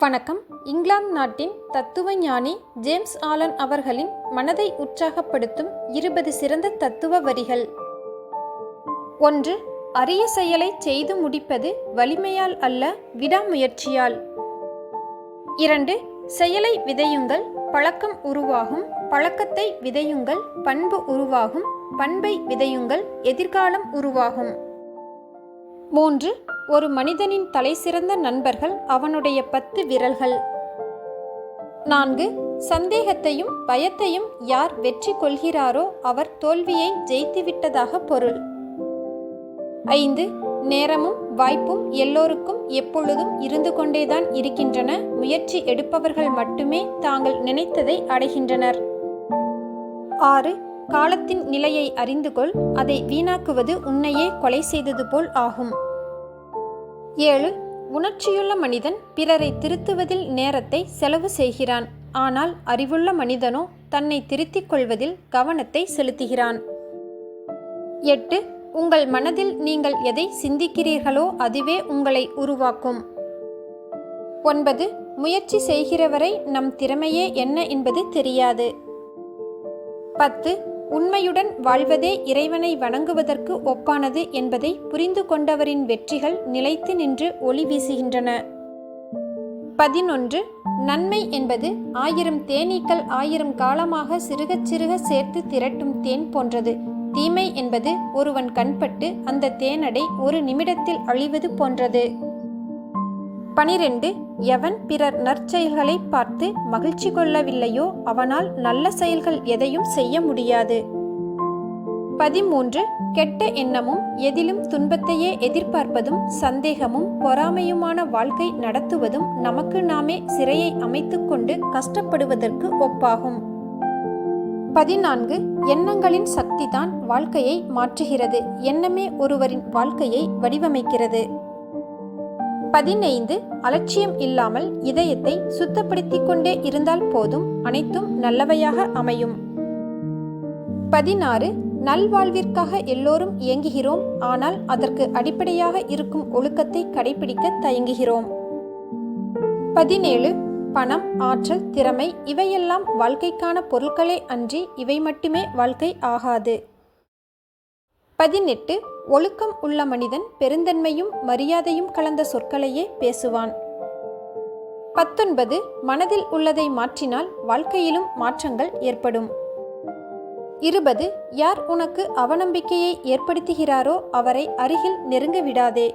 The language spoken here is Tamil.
வணக்கம். இங்கிலாந்து நாட்டின் தத்துவ ஞானி ஜேம்ஸ் ஆலன் அவர்களின் மனதை உற்சாகப்படுத்தும் இருபது சிறந்த தத்துவ வரிகள். ஒன்று அரிய செயலை செய்து முடிப்பது வலிமையால் அல்ல விடாமுயற்சியால். இரண்டு செயலை விதையுங்கள் பழக்கம் உருவாகும் பழக்கத்தை விதையுங்கள் பண்பு உருவாகும் பண்பை விதையுங்கள் எதிர்காலம் உருவாகும். மூன்று ஒரு மனிதனின் தலைசிறந்த நண்பர்கள் அவனுடைய பத்து விரல்கள். நான்கு சந்தேகத்தையும் பயத்தையும் யார் வெற்றி கொள்கிறாரோ அவர் தோல்வியை ஜெயித்துவிட்டதாக பொருள். ஐந்து நேரமும் வாய்ப்பும் எல்லோருக்கும் எப்பொழுதும் இருந்து கொண்டேதான் இருக்கின்றன முயற்சி எடுப்பவர்கள் மட்டுமே தாங்கள் நினைத்ததை அடைகின்றனர். ஆறு காலத்தின் நிலையை அறிந்து கொள். அதை வீணாக்குவது உன்னையே கொலை செய்தது போல் ஆகும். ஏழு. உணர்ச்சியுள்ள மனிதன் பிறரை திருத்துவதில் நேரத்தை செலவு செய்கிறான். ஆனால் அறிவுள்ள மனிதனோ தன்னை திருத்திக் கொள்வதில் கவனத்தை செலுத்துகிறான். எட்டு. உங்கள் மனதில் நீங்கள் எதை சிந்திக்கிறீர்களோ அதுவே உங்களை உருவாக்கும். ஒன்பது. முயற்சி செய்கிறவரை நம் திறமையே என்ன என்பது தெரியாது. பத்து. உண்மையுடன் வாழ்வதே இறைவனை வணங்குவதற்கு ஒப்பானது என்பதை புரிந்து கொண்டவரின் வெற்றிகள் நிலைத்து நின்று ஒளி வீசுகின்றன. பதினொன்று. நன்மை என்பது ஆயிரம் தேனீக்கள் ஆயிரம் காலமாக சிறுகச் சிறுக சேர்த்து திரட்டும் தேன் போன்றது. தீமை என்பது ஒருவன் கண்பட்டு அந்த தேனடை ஒரு நிமிடத்தில் அழிவது போன்றது. பனிரெண்டு எவன் பிறர் நற்செயல்களை பார்த்து மகிழ்ச்சி கொள்ளவில்லையோ அவனால் நல்ல செயல்கள் எதையும் செய்ய முடியாது. பதிமூன்று கெட்ட எண்ணமும் எதிலும் துன்பத்தையே எதிர்பார்ப்பதும் சந்தேகமும் பொறாமையுமான வாழ்க்கை நடத்துவதும் நமக்கு நாமே சிறையை அமைத்துக்கொண்டு கஷ்டப்படுவதற்கு ஒப்பாகும். பதினான்கு எண்ணங்களின் சக்திதான் வாழ்க்கையை மாற்றுகிறது. எண்ணமே ஒருவரின் வாழ்க்கையை வடிவமைக்கிறது. பதினைந்து அலட்சியம் இல்லாமல் இதயத்தை சுத்தப்படுத்தி கொண்டே இருந்தால் போதும் அனைத்தும் நல்லவையாக அமையும். பதினாறு நல்வாழ்விற்காக எல்லோரும் இயங்குகிறோம் ஆனால் அதற்கு அடிப்படையாக இருக்கும் ஒழுக்கத்தை கடைபிடிக்க தயங்குகிறோம். பதினேழு பணம் ஆற்றல் திறமை இவையெல்லாம் வாழ்க்கைக்கான பொருட்களே அன்றி இவை மட்டுமே வாழ்க்கை ஆகாது. பதினெட்டு ஒழுக்கம் உள்ள மனிதன் பெருந்தன்மையும் மரியாதையும் கலந்த சொற்களையே பேசுவான். பத்தொன்பது மனதில் உள்ளதை மாற்றினால் வாழ்க்கையிலும் மாற்றங்கள் ஏற்படும். இருபது யார் உனக்கு அவநம்பிக்கையை ஏற்படுத்துகிறாரோ அவரை அருகில் நெருங்க விடாதே.